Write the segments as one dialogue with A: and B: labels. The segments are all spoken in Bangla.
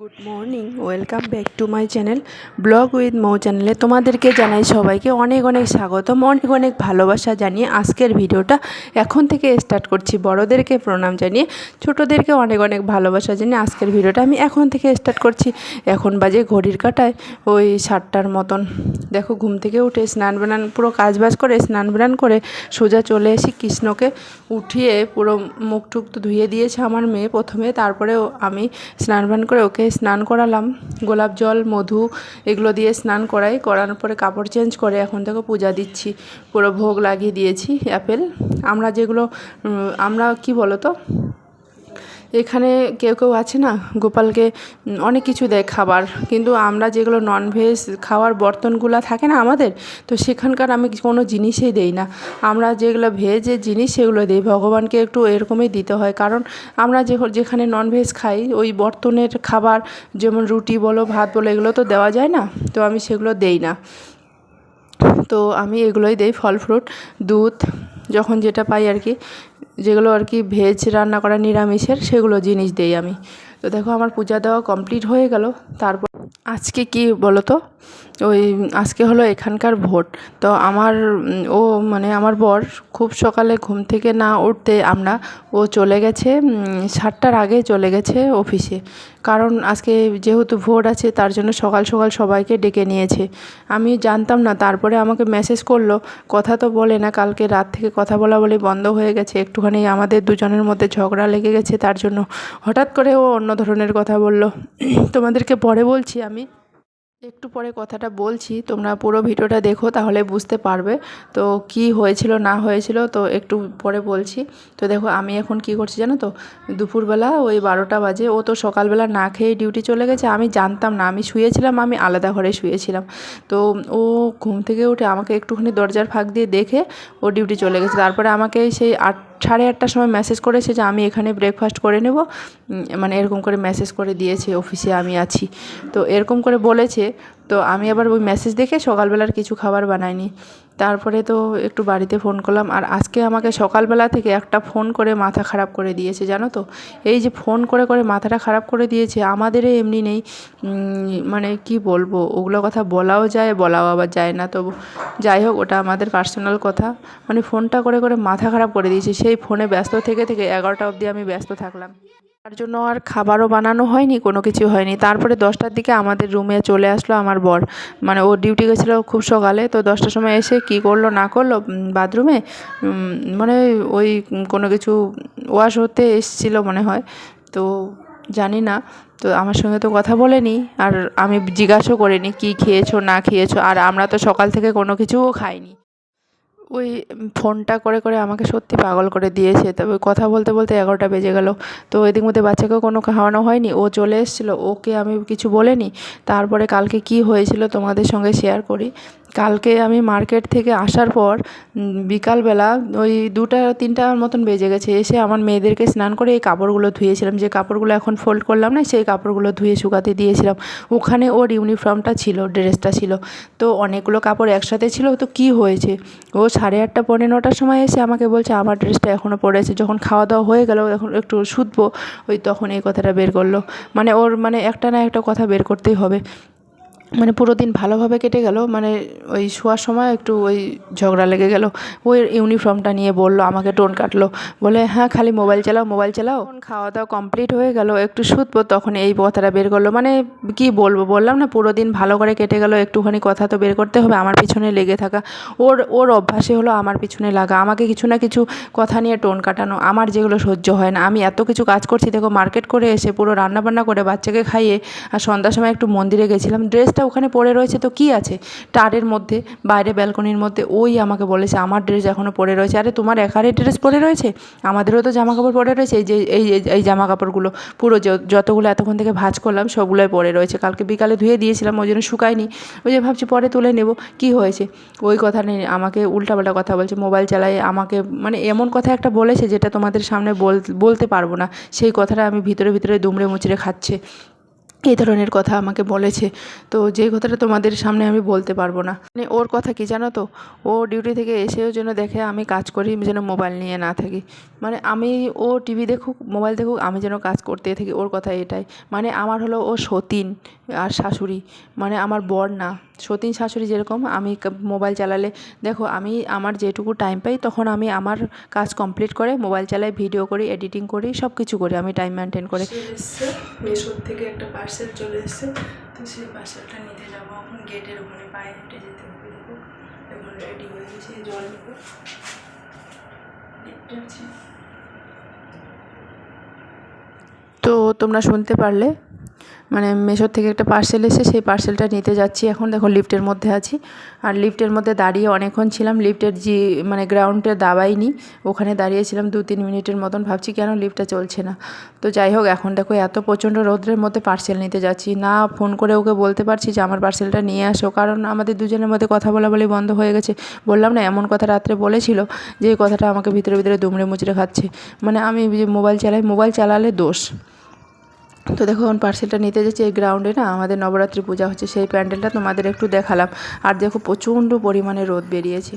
A: Good morning welcome back to my channel vlog with Mou চ্যানেলে তোমাদেরকে জানাই সবাইকে অনেক অনেক স্বাগতম, অনেক অনেক ভালোবাসা জানিয়ে আজকের ভিডিওটা এখন থেকে স্টার্ট করছি। বড়োদেরকে প্রণাম জানিয়ে, ছোটোদেরকে অনেক অনেক ভালোবাসা জানিয়ে আজকের ভিডিওটা আমি এখন থেকে স্টার্ট করছি। এখন বাজে ঘড়ির কাটায়, ওই সাতটার মতন। দেখো, ঘুম থেকে উঠে স্নান বানান, পুরো কাজ বাজ করে, স্নান বানান করে সোজা চলে এসি কৃষ্ণকে উঠিয়ে পুরো মুখ টুক ধুয়ে দিয়েছে আমার মেয়ে প্রথমে। তারপরেও আমি স্নান বান করে ওকে স্নান করালাম। গোলাপ জল, মধু এগুলো দিয়ে স্নান করাই। করানোর পরে কাপড় চেঞ্জ করে এখন থেকে পূজা দিচ্ছি। পুরো ভোগ লাগিয়ে দিয়েছি, অ্যাপেল। আমরা যেগুলো আমরা কি বলো তো এখানে কেউ কেউ আছে না? গোপালকে অনেক কিছু দেয় খাবার। কিন্তু আমরা যেগুলো ননভেজ খাওয়ার বর্তনগুলো থাকে না আমাদের, তো সেখানকার আমি কোনো জিনিসই দেই না। আমরা যেগুলো ভেজের জিনিস সেগুলো দিই। ভগবানকে একটু এরকমই দিতে হয়। কারণ আমরা যে যেখানে ননভেজ খাই, ওই বর্তনের খাবার, যেমন রুটি বলো, ভাত বলো, এগুলো তো দেওয়া যায় না? তো আমি সেগুলো দেই না। তো আমি এগুলোই দেই। ফল, ফ্রুট, দুধ যখন যেটা পাই আর কি, যেগুলো আর কি ভেজ রান্না করা নিরামিষের, সেগুলো জিনিস দেই আমি। তো দেখো আমার পূজা দেওয়া কমপ্লিট হয়ে গেল, তারপর আজকে কি বলো তো ওই আজকে হলো এখানকার ভোট। তো আমার, ও মানে আমার বর খুব সকালে ঘুম থেকে না উঠতে আমরা, ও চলে গেছে সাতটার আগে চলে গেছে অফিসে কারণ আজকে যেহেতু ভোট আছে, তার জন্য সকাল সকাল সবাইকে ডেকে নিয়েছে। আমি জানতাম না, তারপরে আমাকে মেসেজ করল, কথা তো বলে না, কালকে রাত থেকে কথা বলা বলে বন্ধ হয়ে গেছে, একটুখানি আমাদের দুজনের মধ্যে ঝগড়া লেগে গেছে তার জন্য। হঠাৎ করে ও অন্য ধরনের কথা বলল। তোমাদেরকে পরে বলছি আমি। একটু পরে কথাটা বলছি, তোমরা পুরো ভিডিওটা দেখো তাহলে বুঝতে পারবে তো কি হয়েছিল না হয়েছিল তো একটু পরে বলছি। তো দেখো আমি এখন কি করছি জানো তো, দুপুরবেলা ওই বারোটা বাজে, ও তো সকালবেলা না খেয়ে ডিউটি চলে গেছে, আমি জানতাম না, আমি শুয়েছিলাম, আমি আলাদা ঘরে শুয়েছিলাম। তো ও ঘুম থেকে উঠে আমাকে একটুখানি দরজার ফাঁক দিয়ে দেখে ও ডিউটি চলে গেছে, তারপরে আমাকে সেই আট সাড়ে আটটার সময় মেসেজ করেছে যে আমি এখানে ব্রেকফাস্ট করে নেব। মানে এরকম করে মেসেজ করে দিয়েছে অফিসে আমি আছি। তো এরকম করে বলেছে তো আমি আবার ওই মেসেজ দেখে সকালবেলার কিছু খাবার বানাইনি। তারপরে তো একটু বাড়িতে ফোন করলাম আর আজকে আমাকে সকালবেলা থেকে একটা ফোন করে মাথা খারাপ করে দিয়েছে, জানো তো? এই যে ফোন করে করে মাথাটা খারাপ করে দিয়েছে আমাদেরই এমনি নেই। মানে কি বলব? ওগুলো কথা বলাও যায়, বলাও আবার যায় না। তো যাই হোক, ওটা আমাদের পার্সোনাল কথা। মানে ফোনটা করে করে মাথা খারাপ করে দিয়েছে। সেই ফোনে ব্যস্ত থেকে থেকে এগারোটা অবধি আমি ব্যস্ত থাকলাম। তার জন্য আর খাবারও বানানো হয়নি, কোনো কিছু হয়নি। তারপরে দশটার দিকে আমাদের রুমে চলে আসলো আমার বর। মানে ও ডিউটি গেছিল খুব সকালে, তো দশটার সময় এসে কি করল, না করল বাথরুমে মানে ওই কোনো কিছু ওয়াশ হতে এসেছিল মনে হয়, তো জানি না। তো আমার সঙ্গে তো কথা বলেনি, আর আমি জিজ্ঞাসাও করিনি কী খেয়েছো, না খেয়েছো, আর আমরা তো সকাল থেকে কোনো কিছুও খাইনি। ওই ফোনটা করে করে আমাকে সত্যি পাগল করে দিয়েছে। তবে কথা বলতে বলতে এগারোটা বেজে গেল। তো এদিক মধ্যে বাচ্চাকেও কোনো খাওয়ানো হয়নি। ও চলে এসেছিল। ওকে আমি কিছু বলিনি। তারপরে কালকে কি হয়েছিল তোমাদের সঙ্গে শেয়ার করি। কালকে আমি মার্কেট থেকে আসার পর বিকালবেলা ওই দুটা তিনটার মতন বেজে গেছে। এসে আমার মেয়েদেরকে স্নান করে এই কাপড়গুলো ধুয়েছিলাম। যে কাপড়গুলো এখন ফোল্ড করলাম না, সেই কাপড়গুলো ধুয়ে শুকাতে দিয়েছিলাম। ওখানে ওর ইউনিফর্মটা ছিল, ড্রেসটা ছিল। তো অনেকগুলো কাপড় একসাথে ছিল। তো কি হয়েছে? ও সাড়ে আটটা, পৌনে নটার সময় এসে আমাকে বলছে, আমার ড্রেসটা এখনও পড়ে আছে যখন খাওয়া দাওয়া হয়ে গেল, এখন একটু শুধবো ওই তখন এই কথাটা বের করল। মানে ওর মানে একটা না একটা কথা বের করতেই হবে। মানে পুরো দিন ভালোভাবে কেটে গেল। মানে ওই শোয়ার সময় একটু ওই ঝগড়া লেগে গেল। ওই ইউনিফর্মটা নিয়ে বলল, আমাকে টোন কাটলো। বলে হ্যাঁ খালি মোবাইল চালাও মোবাইল চালাও। খাওয়া দাওয়া কমপ্লিট হয়ে গেল, একটু শুধবো তখন এই কথাটা বের করল। মানে কি বলব, বললাম না, পুরো দিন ভালো করে কেটে গেল, একটুখানি কথা তো বের করতে হবে, আমার পিছনে লেগে থাকা। ওর ওর অভ্যাসে হলো আমার পিছনে লাগা, আমাকে কিছু না কিছু কথা নিয়ে টোন কাটানো, আমার যেগুলো সহ্য হয় না। আমি এত কিছু কাজ করছি, দেখো মার্কেট করে এসে পুরো রান্নাবান্না করে বাচ্চাকে খাইয়ে, আর সন্ধ্যার সময় একটু মন্দিরে গেছিলাম ড্রেসটা ওখানে পরে রয়েছে, তো কি আছে? টারের মধ্যে, বাইরে ব্যালকনির মধ্যে, ওই আমাকে বলেছে, আমার ড্রেস এখনও পরে রয়েছে। আরে, তোমার একারই ড্রেস পরে রয়েছে? আমাদেরও তো জামা কাপড় পরে রয়েছে, এই যে, এই এই- এই জামা কাপড়গুলো পুরো যতগুলো এতক্ষণ থেকে ভাঁজ করলাম, সবগুলোই পরে রয়েছে। কালকে বিকালে ধুয়ে দিয়েছিলাম, ওই জন্য শুকায়নি। ওই যে ভাবছি পরে তুলে নেব, কি হয়েছে? ওই কথা নেই, আমাকে উল্টাপাল্টা কথা বলছে, মোবাইল চালায়, আমাকে মানে এমন কথা একটা বলেছে, যেটা তোমাদের সামনে বল, বলতে পারব না। সেই কথাটা আমি ভিতরে ভিতরে দুমড়ে মুচড়ে খাচ্ছে।
B: এই ধরনের কথা আমাকে বলেছে। তো যে কথাটা তোমাদের সামনে আমি বলতে পারব না। মানে ওর কথা কি জানো তো? ও ডিউটি থেকে এসেও যেন দেখে আমি কাজ করি যেন মোবাইল নিয়ে না থাকি। মানে আমি ও টিভি দেখুক মোবাইল দেখুক, আমি যেন কাজ করতে থাকি, ওর কথা এটাই। মানে আমার হলো ও সতীন, আর শাশুড়ি। মানে আমার বর না। সতীন শাশুড়ি যেরকম আমি মোবাইল চালালে দেখো আমি আমার যেটুকু টাইম পাই তখন আমি আমার কাজ কমপ্লিট করে মোবাইল চালাই ভিডিও করি এডিটিং করি সব কিছু করি আমি টাইম মেনটেন করে। মেশোর থেকে একটা পার্সেল চলে এসছে তো সেই পার্সেলটা নিতে যাব এখন গেটের ওখানে পায়ে হেঁটে যেতে হবে দেখো। এখন রেডি হয়ে গেছে জল নেব। দেখতে পাচ্ছি। তো তোমরা শুনতে পারলে মানে মেশোর থেকে একটা পার্সেল এসে সেই পার্সেলটা নিতে যাচ্ছি। এখন দেখো লিফটের মধ্যে আছি। আর লিফটের মধ্যে দাঁড়িয়ে অনেকক্ষণ ছিলাম। লিফটের যে মানে গ্রাউন্ডে দাবাইনি, ওখানে দাঁড়িয়েছিলাম দু তিন মিনিটের মতন। ভাবছি কেন লিফটটা চলছে না? তো যাই হোক, এখন দেখো এত প্রচণ্ড রৌদ্রের মধ্যে পার্সেল নিতে যাচ্ছি। না ফোন করে ওকে বলতে পারছি যে, আমার পার্সেলটা নিয়ে আসো। কারণ আমাদের দুজনের মধ্যে কথা বলা বলি বন্ধ হয়ে গেছে। বললাম না, এমন কথা রাত্রে বলেছিল যে কথাটা আমাকে ভিতরে ভিতরে দুমড়ে মুচড়ে খাচ্ছে। মানে আমি যে মোবাইল চালাই মোবাইল চালালে দোষ। তো দেখো, এখন পার্সেলটা নিতে যাচ্ছি। এই গ্রাউন্ডে না আমাদের নবরাত্রি পূজা হচ্ছে, সেই প্যান্ডেলটা তোমাদের একটু দেখালাম। আর দেখো, প্রচণ্ড পরিমাণে রোদ বেরিয়েছে।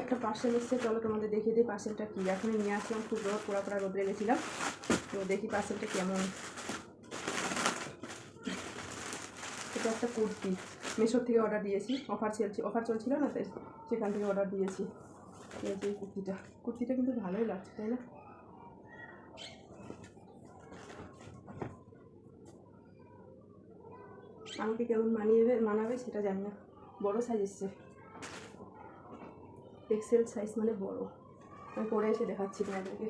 B: একটা পার্সেল এসছে, চলো তোমাদের দেখিয়ে দিই পার্সেলটা কী। এখনই নিয়ে আসলাম, খুব রোদ পোড়া পোড়া রোদে গেছিলাম তো দেখি পার্সেলটা কেমন। এটা একটা কুর্তি। মেশোর থেকে অর্ডার দিয়েছি। অফার চলছে অফার চলছিল না, তাই সেখান থেকে অর্ডার দিয়েছি। এই কুর্তিটা। কুর্তিটা কিন্তু ভালোই লাগছে, তাই না? আমাকে কেমন মানিয়ে মানাবে সেটা জানি না। বড়ো সাইজ এসছে। এক্সেল সাইজ মানে বড়। আমি পরে এসে দেখাচ্ছি তোমাদেরকে।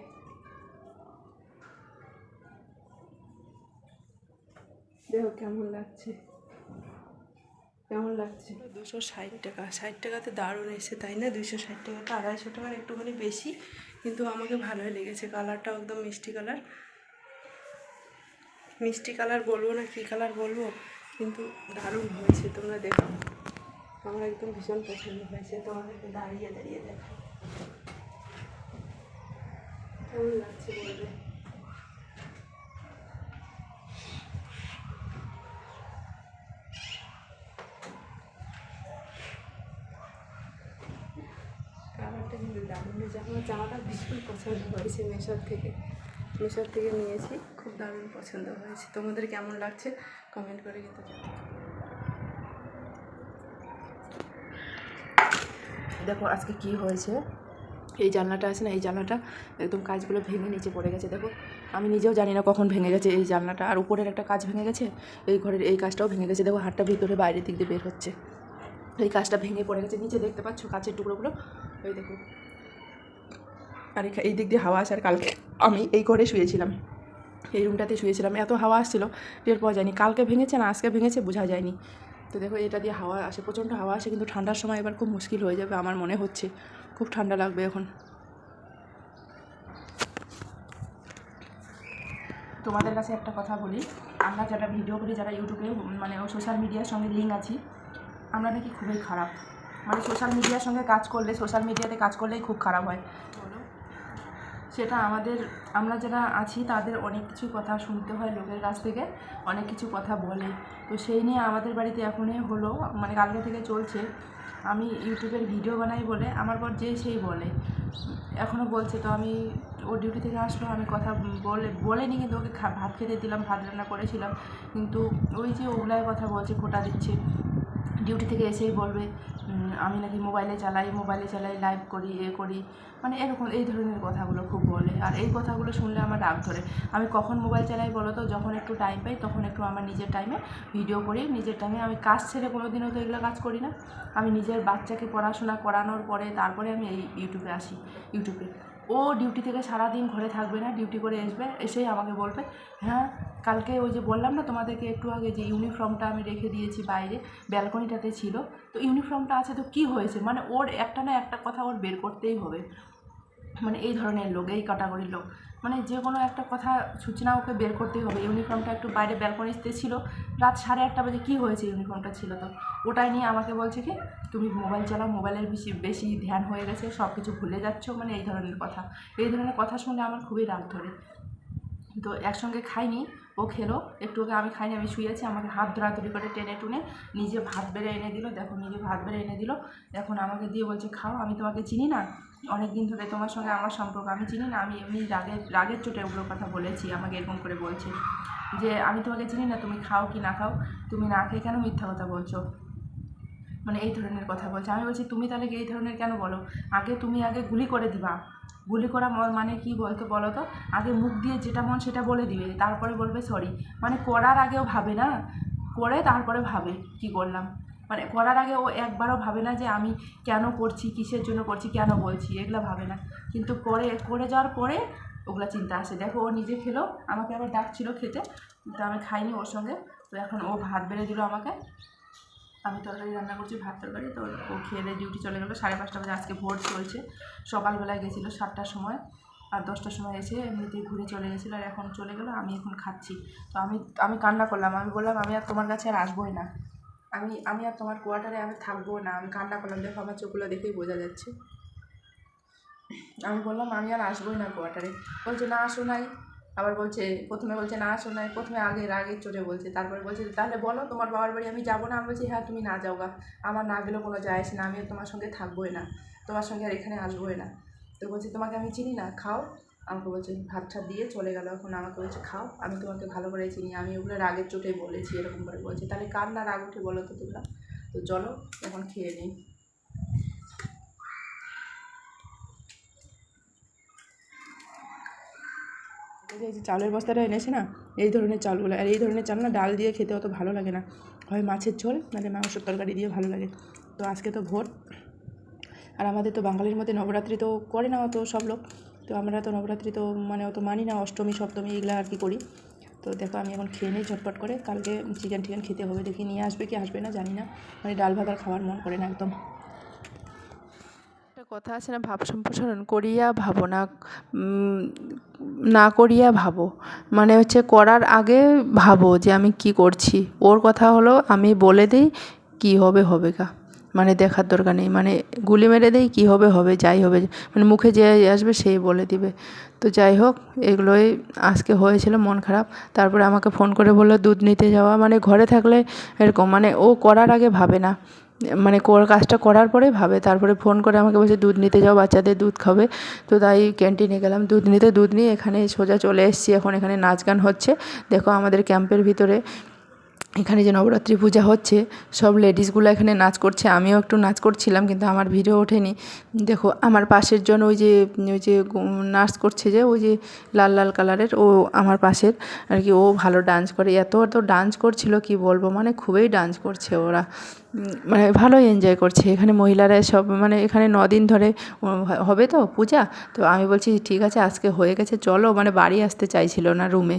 B: দেখো কেমন লাগছে। কেমন লাগছে? দুশো ষাট টাকা। ষাট টাকাতে দারুণ এসে তাই না? দুশো ষাট টাকাটা আড়াইশো টাকার একটুখানি বেশি, কিন্তু আমাকে ভালোই লেগেছে। কালারটাও একদম মিষ্টি কালার। মিষ্টি কালার বলব না, কী কালার বলব? কিন্তু দারুণ হয়েছে, তোমরা দেখো। আমার একদম ভীষণ পছন্দ হয়েছে তোমাদেরকে দাঁড়িয়ে দাঁড়িয়ে দেখো। কেমন লাগছে বলবে দারুণ জামাটা ভীষণ পছন্দ হয়েছে মেশোর থেকে। মেশোর থেকে নিয়েছি। খুব দারুণ পছন্দ হয়েছে। তোমাদের কেমন লাগছে? কমেন্ট করে কিন্তু দেখো, আজকে কি হয়েছে? এই জানলাটা আছে না, এই জানলাটা একদম কাজগুলো ভেঙে নিচে পড়ে গেছে। দেখো, আমি নিজেও জানি না কখন ভেঙে গেছে এই জানলাটা। আর উপরের একটা কাজ ভেঙে গেছে, এই ঘরের এই কাজটাও ভেঙে গেছে। দেখো, হাতটা ভিতরে বাইরের দিক দিয়ে বের হচ্ছে। এই কাজটা ভেঙে পড়ে গেছে। নিচে দেখতে পাচ্ছ কাচের টুকরোগুলো? ওই দেখো। আর এই দিক দিয়ে হাওয়া আসার কালকে আমি এই ঘরে শুয়েছিলাম। এই রুমটাতে শুয়েছিলাম। এত হাওয়া আসছিল টের পাওয়া যায়নি। কালকে ভেঙেছে না আজকে ভেঙেছে বোঝা যায়নি। তো দেখো, এটা দিয়ে হাওয়া আসে, প্রচণ্ড হাওয়া আসে, কিন্তু ঠান্ডার সময় এবার খুব মুশকিল হয়ে যাবে আমার মনে হচ্ছে। খুব ঠান্ডা লাগবে এখন। তোমাদের কাছে একটা কথা বলি। আমরা যারা ভিডিও করি, যারা ইউটিউবে মানে সোশ্যাল মিডিয়ার সঙ্গে লিঙ্ক আছি, আমরা নাকি খুবই খারাপ। মানে সোশ্যাল মিডিয়ার সঙ্গে কাজ করলে সোশ্যাল মিডিয়াতে কাজ করলেই খুব খারাপ হয়। সেটা আমাদের, আমরা যারা আছি তাদের অনেক কিছু কথা শুনতে হয় লোকের কাছ থেকে, অনেক কিছু কথা বলে। তো সেই নিয়ে আমাদের বাড়িতে এখনই হলো মানে কালকে থেকে চলছে। আমি ইউটিউবের ভিডিও বানাই বলে আমার পর যে সেই বলে। এখনও বলছে, তো আমি, ও ডিউটি থেকে আসলো, আমি কথা বলে, বলেনি কিন্তু ওকে ভাত খেতে দিলাম, ভাত রান্না করেছিলাম। কিন্তু ওই যে ওগুলায় কথা বলছে, খোটা দিচ্ছে। ডিউটি থেকে এসেই বলবে আমি নাকি মোবাইলে চালাই মোবাইলে চালাই লাইভ করি, এ করি। মানে এরকম এই ধরনের কথাগুলো খুব বলে। আর এই কথাগুলো শুনলে আমার রাগ ধরে। আমি কখন মোবাইল চালাই বলো তো? যখন একটু টাইম পাই, তখন একটু আমার নিজের টাইমে ভিডিও করি। নিজের টাইমে আমি কাজ ছেড়ে কোনো দিনও তো এগুলো কাজ করি না। আমি নিজের বাচ্চাকে পড়াশোনা করানোর পরে তারপরে আমি এই ইউটিউবে আসি। ইউটিউবে ও ডিউটি থেকে সারাদিন ঘরে থাকবে না ডিউটি করে আসবে, এসেই আমাকে বলবে হ্যাঁ কালকে ওই যে বললাম না তোমাদেরকে একটু আগে যে ইউনিফর্মটা আমি রেখে দিয়েছি বাইরে ব্যালকনিটাতে ছিল, তো ইউনিফর্মটা আছে তো কি হয়েছে? মানে ওর একটা না একটা কথা ওর বের করতেই হবে। মানে এই ধরনের লোক, এই ক্যাটাগরির লোক। মানে যে কোনো একটা কথা সূচনা ওকে বের করতেই হবে। ইউনিফর্মটা একটু বাইরে ব্যালকনিতে ছিল। রাত সাড়ে আটটা বাজে কী হয়েছে ইউনিফর্মটা ছিল তো? ওটাই নিয়ে আমাকে বলছে কি, তুমি মোবাইল চালাও, মোবাইলের বেশি বেশি ধ্যান হয়ে গেছে সব কিছু ভুলে যাচ্ছ। মানে এই ধরনের কথা। এই ধরনের কথা শুনলে আমার খুবই রাগ ধরে। তো একসঙ্গে খাইনি,
A: ও খেলো। একটু ওকে আমি খাইনি, আমি শুয়েছি আমাকে হাত ধরাধরি করে টেনে টুনে নিজে ভাত বেড়ে এনে দিল। দেখো, নিজে ভাত বেড়ে এনে দিল। এখন আমাকে দিয়ে বলছে, খাও, আমি তোমাকে চিনি না? অনেক দিন ধরে তোমার সঙ্গে আমার সম্পর্ক, আমি চিনি না, আমি এমনি রাগের রাগের চোটে ওগুলো কথা বলেছি, আমাকে এরকম করে বলছে যে, আমি তোমাকে চিনি না, তুমি খাও কি না খাও, তুমি না খেয়ে কেন মিথ্যা কথা বলছো? মানে এই ধরনের কথা বলছে। আমি বলছি, তুমি তাহলে এই ধরনের কেন বলো? আগে তুমি আগে গুলি করে দিবা। গুলি করা মানে কি বলতো বলো তো? আগে মুখ দিয়ে যেটা মন সেটা বলে দিবে, তারপরে বলবে, সরি। মানে করার আগেও ভাবে না? করে তারপরে ভাবে, কি করলাম? মানে করার আগে ও একবারও ভাবে না যে আমি কেন করছি, কিসের জন্য করছি, কেন বলছি, এগুলো ভাবে না। কিন্তু করে করে যাওয়ার পরে ওগুলো চিন্তা আসে। দেখো, ও নিজে খেলো, আমাকে আবার ডাকছিল খেতে তো আমি খাইনি ওর সঙ্গে। তো এখন ও ভাত বেড়ে দিল আমাকে। আমি তরকারি রান্না করছি, ভাত তরকারি, তো ও খেয়ে দিয়ে ডিউটি চলে গেলো। সাড়ে পাঁচটা বাজে, আজকে ভোর চলছে। সকালবেলায় গেছিল সাতটার সময়, আর দশটার সময় এসে এমনিতেই ঘুরে চলে গেছিল, আর এখন চলে গেলো, আমি এখন খাচ্ছি। তো আমি আমি কান্না করলাম। আমি বললাম, আমি আর তোমার কাছে আর আসবোই না। আমি আমি আর তোমার কোয়ার্টারে আমি থাকব না। আমি কান্না করলাম, দেখো আমার চোখগুলো দেখেই বোঝা যাচ্ছে। আমি বললাম, আমি আর আসবোই না কোয়ার্টারে। বলছে, না, আসো নাই। আবার বলছে, প্রথমে বলছে, না, আসো নাই। প্রথমে আগে, রাগের চোটে বলছে। তারপরে বলছে, তাহলে বলো, তোমার বাবার বাড়ি আমি যাব না? আমি বলছি হ্যাঁ তুমি না যাও গা আমার না গেলেও কোনো যায় আসে না। আমি আর তোমার সঙ্গে থাকবোই না। তোমার সঙ্গে আর এখানে আসবোই না। তো বলছে, তোমাকে আমি চিনি না। খাও। আমাকে বলছে ভাত ঠাত দিয়ে চলে গেল, এখন আমাকে বলছে, খাও, আমি তোমাকে ভালো করে চিনি। আমি ওগুলো রাগের চোটে বলেছি, এরকম করে বলছে। তাহলে কার না রাগ উঠে বলো তো তোমরা? তো চলো, এখন খেয়ে নিই। এই যে চালের বস্তাটা এনেছে না, এই ধরনের চালগুলো, আর এই ধরনের চাল না ডাল দিয়ে খেতে অত ভালো লাগে না। হয় মাছের ঝোল, নাহলে মাংসের তরকারি দিয়ে ভালো লাগে। তো আজকে তো ভোর, আর আমাদের তো বাঙালির মধ্যে নবরাত্রি তো করে না অত সব লোক। তো আমরা তো নবরাত্রি তো মানে অত মানি না, অষ্টমী, সপ্তমী এগুলো আর কি করি। তো দেখো আমি এখন খেয়ে নিই ঝটপট করে, কালকে চিকেন টিকেন খেতে হবে, দেখি নিয়ে আসবে কি আসবে না, জানি না। মানে ডাল ভাত আর খাওয়ার মন করে না একদম। একটা কথা আছে না, ভাব সম্প্রসারণ করিয়া ভাবো না না করিয়া ভাবো। মানে হচ্ছে করার আগে ভাবো যে আমি কি করছি। ওর কথা হলো আমি বলে দিই কি হবে হবে গা। মানে দেখার দরকার নেই। মানে গুলি মেরে দেই, কি হবে হবে, যাই হবে। মানে মুখে যে আসবে সেই বলে দিবে। তো যাই হোক, এগুলোই আজকে হয়েছিল মন খারাপ। তারপরে আমাকে ফোন করে বলল, দুধ নিতে যাওয়া? মানে ঘরে থাকলে এরকম মানে ও করার আগে ভাবে না। মানে কোর কাজটা করার পরে ভাবে। তারপরে ফোন করে আমাকে বলছে, দুধ নিতে যাও, বাচ্চাদের দুধ খাবে। তো তাই ক্যান্টিনে গেলাম। দুধ নিতে, দুধ নিয়ে এখানে সোজা চলে এসেছি। এখন এখানে নাচ গান হচ্ছে। দেখো আমাদের ক্যাম্পের ভিতরে এখানে যে নবরাত্রি পূজা হচ্ছে, সব লেডিসগুলো এখানে নাচ করছে, আমিও একটু নাচ করছিলাম কিন্তু আমার ভিডিও ওঠেনি। দেখো, আমার পাশের জন ওই যে ওই যে নাচ করছে যে, ওই যে লাল লাল কালারের, ও আমার পাশের, আর কি ও ভালো ডান্স করে। এত এত ডান্স করছিল, কি বলব? মানে খুবই ডান্স করছে ওরা। মানে ভালোই এনজয় করছে। এখানে মহিলারা সব মানে এখানে দিন ধরে হবে তো পূজা? তো আমি বলছি, ঠিক আছে, আজকে হয়ে গেছে, চলো। মানে বাড়ি আসতে চাইছিল না রুমে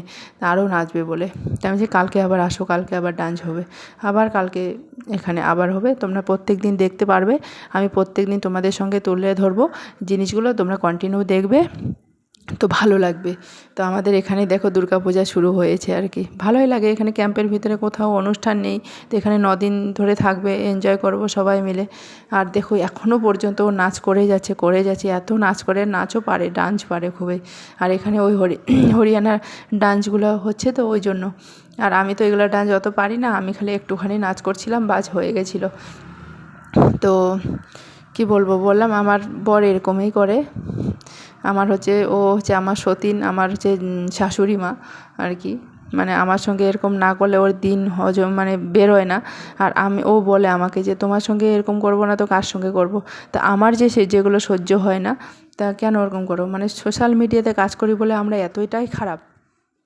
A: আরও নাচবে বলে। তো আমি কালকে আবার আসো, কালকে আবার ডান্স হবে। আবার কালকে এখানে আবার হবে। তোমরা প্রত্যেক দিন দেখতে পারবে। আমি প্রত্যেক দিন তোমাদের সঙ্গে তুলে ধরবো। জিনিসগুলো তোমরা কন্টিনিউ দেখবে। তো ভালো লাগবে। তো আমাদের এখানে দেখো দুর্গাপূজা শুরু হয়েছে আর কি। ভালোই লাগে, এখানে ক্যাম্পের ভিতরে কোথাও অনুষ্ঠান নেই, তো এখানে নদিন ধরে থাকবে এনজয় করব সবাই মিলে। আর দেখো এখনও পর্যন্ত ও নাচ করে যাচ্ছে করে যাচ্ছে, এত নাচ করে, নাচও পারে ডান্স পারে খুবই। আর এখানে ওই হরি, হরিয়ানার ডান্সগুলো হচ্ছে তো ওই জন্য। আর আমি তো এগুলো ডান্স অত পারি না, আমি খালি একটুখানি নাচ করছিলাম বাজ হয়ে গেছিল। তো কি বলব, বললাম আমার বর এরকমই করে। আমার হচ্ছে ও হচ্ছে আমার সতীন, আমার হচ্ছে শাশুড়ি মা আর কি। মানে আমার সঙ্গে এরকম না করলে ওর দিন হজম মানে বেরোয় না। আর আমি, ও বলে আমাকে যে, তোমার সঙ্গে এরকম করব না তো কার সঙ্গে করব? তা আমার যে সে, যেগুলো সহ্য হয় না, তা কেন ওরকম করব? মানে সোশ্যাল মিডিয়াতে কাজ করি বলে আমরা এতটাই খারাপ।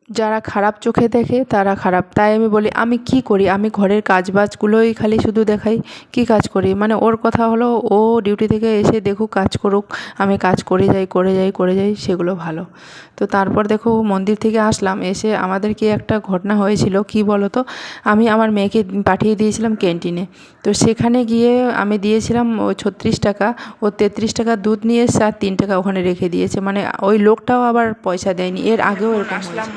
A: যারা খারাপ চোখে দেখে, তারা খারাপ। তাই আমি বলি, আমি কি করি? আমি ঘরের কাজবাজগুলোই খালি শুধু দেখাই কি কাজ করি? মানে ওর কথা হলো, ও ডিউটি থেকে এসে দেখুক কাজ করুক, আমি কাজ করে যাই করে যাই করে যাই, সেগুলো ভালো। তো তারপর দেখো, মন্দির থেকে আসলাম, এসে আমাদের কি একটা ঘটনা হয়েছিল, কি বলো তো আমি আমার মেয়েকে পাঠিয়ে দিয়েছিলাম ক্যান্টিনে। তো সেখানে গিয়ে আমি দিয়েছিলাম ও ছত্রিশ টাকা, ও তেত্রিশ টাকা দুধ নিয়ে এসে আর তিন টাকা ওখানে রেখে দিয়েছে। মানে ওই লোকটাও আবার পয়সা দেয়নি, এর আগেও এরকম আসলাম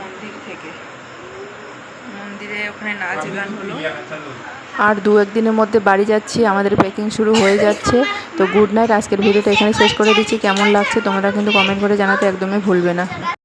A: ওখানে নাচ গান হলো। আর দু একদিনের মধ্যে বাড়ি যাচ্ছি, আমাদের প্যাকিং শুরু হয়ে যাচ্ছে। তো গুড নাইট আজকের ভিডিওটা এখানে শেষ করে দিচ্ছি। কেমন লাগছে তোমরা কিন্তু কমেন্ট করে জানাতে একদমই ভুলবে না।